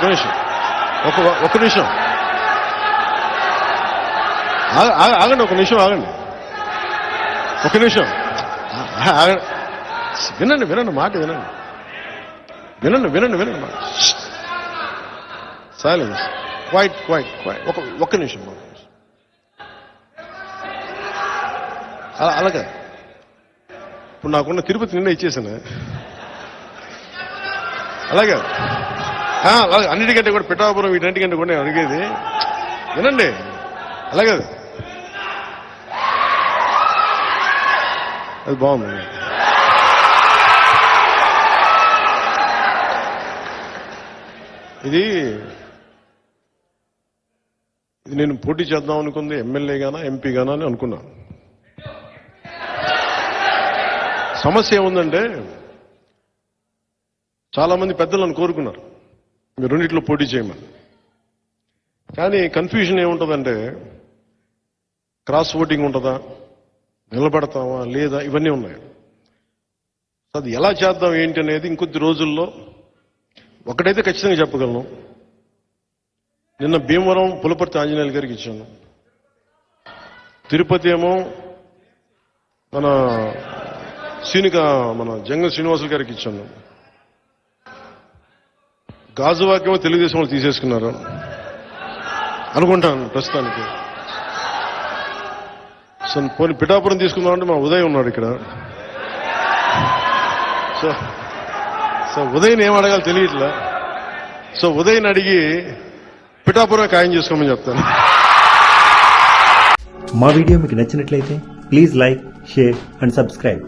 ఒక నిమిషం. ఒక ఒక నిమిషం. ఆగ- ఆగండి ఒక నిమిషం ఆగండి. ఒక నిమిషం. ఆగండి వినండి వినండి మాట వినండి. వినండి వినండి వినండి మాట. సైలెన్స్ క్వైట్ క్వైట్ క్వైట్ ఒక ఒక్క నిమిషం ఒక నిమిషం. అలా అలాగే. ఇప్పుడు నాకున్న తిరుపతి నిన్న ఇచ్చేసాను. అలాగే. అన్నిటికంటే కూడా పిఠాపురం వీటన్నిటికంటే కూడా నేను అడిగేది. వినండి. అలాగే. అది బాగుంది. ఇది ఇది నేను పోటీ చేద్దాం అనుకుంది ఎమ్మెల్యే గానా ఎంపీ గానా అని అనుకున్నాను సమస్య ఏముందంటే చాలామంది పెద్దలను కోరుకున్నారు. మీరు రెండిట్లో పోటీ చేయమని. కానీ కన్ఫ్యూజన్ ఏముంటుందంటే క్రాస్ ఓటింగ్ ఉంటుందా నిలబడతామా లేదా ఇవన్నీ ఉన్నాయి. అది ఎలా చేద్దాం ఏంటి అనేది ఇంకొద్ది రోజుల్లో ఒకటైతే ఖచ్చితంగా చెప్పగలను. నిన్న భీమవరం పులపర్తి ఆంజనేయులు గారికి ఇచ్చాను. తిరుపతి ఏమో మన సీనిక మన జంగ శ్రీనివాసులు గారికి ఇచ్చాను. గాజువాకేమో తెలుగుదేశం వాళ్ళు తీసేసుకున్నారు. అనుకుంటాను ప్రస్తుతానికి. సో పోనీ పిఠాపురం తీసుకుందామంటే మా ఉదయ్ ఉన్నాడు ఇక్కడ. సో సో ఉదయ్ని ఏం అడగాలో తెలియట్లే. సో ఉదయ్ని అడిగి పిఠాపురం ఖాయం చేసుకోమని చెప్తాను. మా వీడియో మీకు నచ్చినట్లయితే please like share and subscribe.